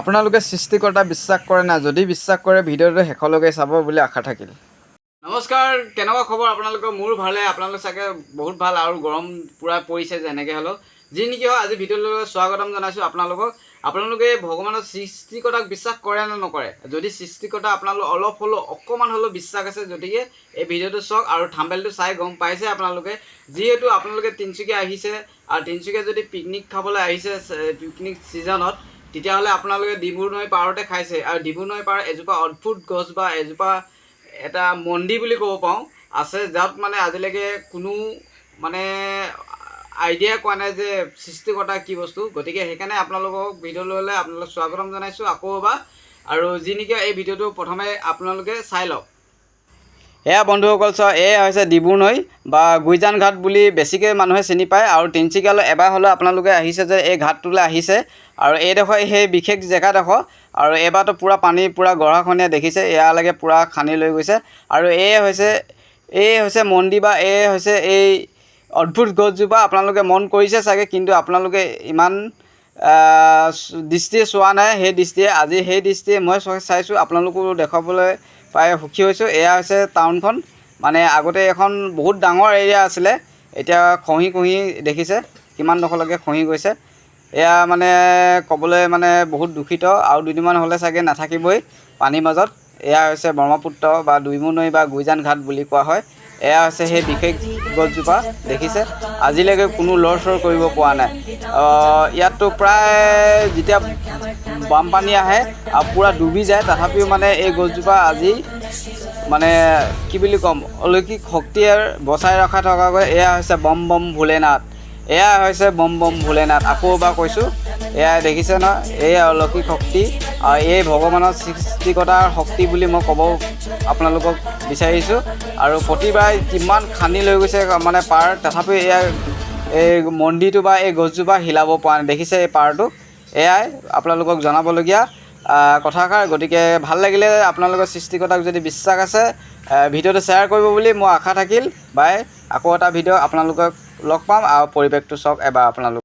আপোনালোকে সৃষ্টিকৰ্তা বিশ্বাস কৰে নাই যদি বিশ্বাস কৰে, ভিডিঅ'টো শেষলৈকে চাব বুলি আশা থাকিল। নমস্কাৰ, কেনেকুৱা খবৰ আপোনালোকৰ? মোৰ ভালে, আপোনালোক চাগে বহুত ভালো আৰু গৰম পূৰা পৰিছে যেনেকৈ হ'লেও। যি নেকি হয়, আজি ভিডিঅ'লৈ স্বাগতম জনাইছোঁ আপোনালোকক। আপোনালোকে ভগৱানৰ সৃষ্টিকৰ্তাক বিশ্বাস কৰে নে নকৰে? যদি সৃষ্টিকৰ্তা আপোনালোক অলপ হ'লেও, অকণমান হ'লেও বিশ্বাস আছে, গতিকে এই ভিডিঅ'টো চাওক আৰু থাম্বেলটো চাই গম পাইছে আপোনালোকে। যিহেতু আপোনালোকে তিনিচুকীয়া আহিছে, আৰু তিনিচুকীয়া যদি পিকনিক খাবলৈ আহিছে, পিকনিক ছিজনত তেতিয়াহ'লে আপোনালোকে ডিব্ৰু নৈ পাৰতে খাইছে আৰু ডিব্ৰু নৈ পাৰ এজোপা অদ্ভুত গছ বা এজোপা এটা মন্দিৰ বুলি ক'ব পাৰোঁ। আছে, যাত মানে আজিলৈকে কোনো মানে আইডিয়া কোৱা নাই যে সৃষ্টিকৰ্তা কি বস্তু। গতিকে সেইকাৰণে আপোনালোকক ভিডিঅ'লৈ আপোনালোক স্বাগতম জনাইছোঁ আকৌ এবাৰ। আৰু যি নেকি এই ভিডিঅ'টো প্ৰথমে আপোনালোকে চাই লওক। এয়া বন্ধুসকল চোৱা এয়া হৈছে ডিব্ৰু নৈ বা গুইজান ঘাট বুলি বেছিকৈ মানুহে চিনি পায় আৰু তিনিচুকীয়ালৈ এবাৰ হ'লেও আপোনালোকে আহিছে যে এই ঘাটটোলৈ আহিছে। আৰু এইডোখৰ সেই বিশেষ জেগাডোখৰ আৰু এইবাৰতো পূৰা পানী পূৰা গঢ়াখনীয়া দেখিছে এয়ালৈকে পূৰা খান্দি লৈ গৈছে। আৰু এই হৈছে এই হৈছে মন্দিৰ বা এই হৈছে এই অদ্ভুত গছজোপা আপোনালোকে মন কৰিছে চাগে কিন্তু আপোনালোকে ইমান দৃষ্টিয়ে চোৱা নাই সেই দৃষ্টিয়ে আজি সেই দৃষ্টিয়ে মই চাইছোঁ আপোনালোকো দেখুৱাবলৈ পাই সুখী হৈছোঁ। এয়া হৈছে টাউনখন। মানে আগতে এখন বহুত ডাঙৰ এৰিয়া আছিলে এতিয়া খহি খহি দেখিছে কিমানডোখৰলৈকে খহি গৈছে। এয়া মানে ক'বলৈ মানে বহুত দূষিত আৰু দুদিনমান হ'লে চাগে নাথাকিবই পানীৰ মাজত। এয়া হৈছে ব্ৰহ্মপুত্ৰ বা দুইমু নৈ বা গুইজান ঘাট বুলি কোৱা হয়। এয়া হৈছে সেই বিশেষ গছজোপা, দেখিছে? আজিলৈকে কোনো লৰ চৰ কৰিব পৰা নাই। ইয়াততো প্ৰায় যেতিয়া বানপানী আহে আৰু পূৰা ডুবি যায়, তথাপিও মানে এই গছজোপা আজি মানে কি বুলি ক'ম, অলৌকিক শক্তিয়ে বচাই ৰখা থকাকৈ এয়া হৈছে বম বম ভোলেনাথ। এয়া হৈছে বম বম ভোলেনাথ, আকৌ এবাৰ কৈছোঁ। এয়া দেখিছে নহয়, এয়া অলৌকিক শক্তি, আৰু এই ভগৱানৰ সৃষ্টিকতাৰ শক্তি বুলি মই ক'ব আপোনালোকক বিচাৰিছোঁ আৰু প্ৰতিবাৰ কিমান খান্দি লৈ গৈছে মানে পাৰ তথাপিও এয়া, এই মন্দিৰটো বা এই গছজোপা হিলাব পৰা নাই। দেখিছে এই পাৰটো? এয়াই আপোনালোকক জনাবলগীয়া কথাষাৰ। গতিকে ভালো লাগিলে আপোনালোকৰ সৃষ্টিকৰ্তাক যদি বিশ্বাস আছে ভিডিঅ'টো শ্বেয়াৰ কৰিব বুলি মোৰ আশা থাকিল। বাই, আকৌ এটা ভিডিঅ' আপোনালোকক লগ পাম আৰু পৰিৱেশটো চাওক এবাৰ আপোনালোক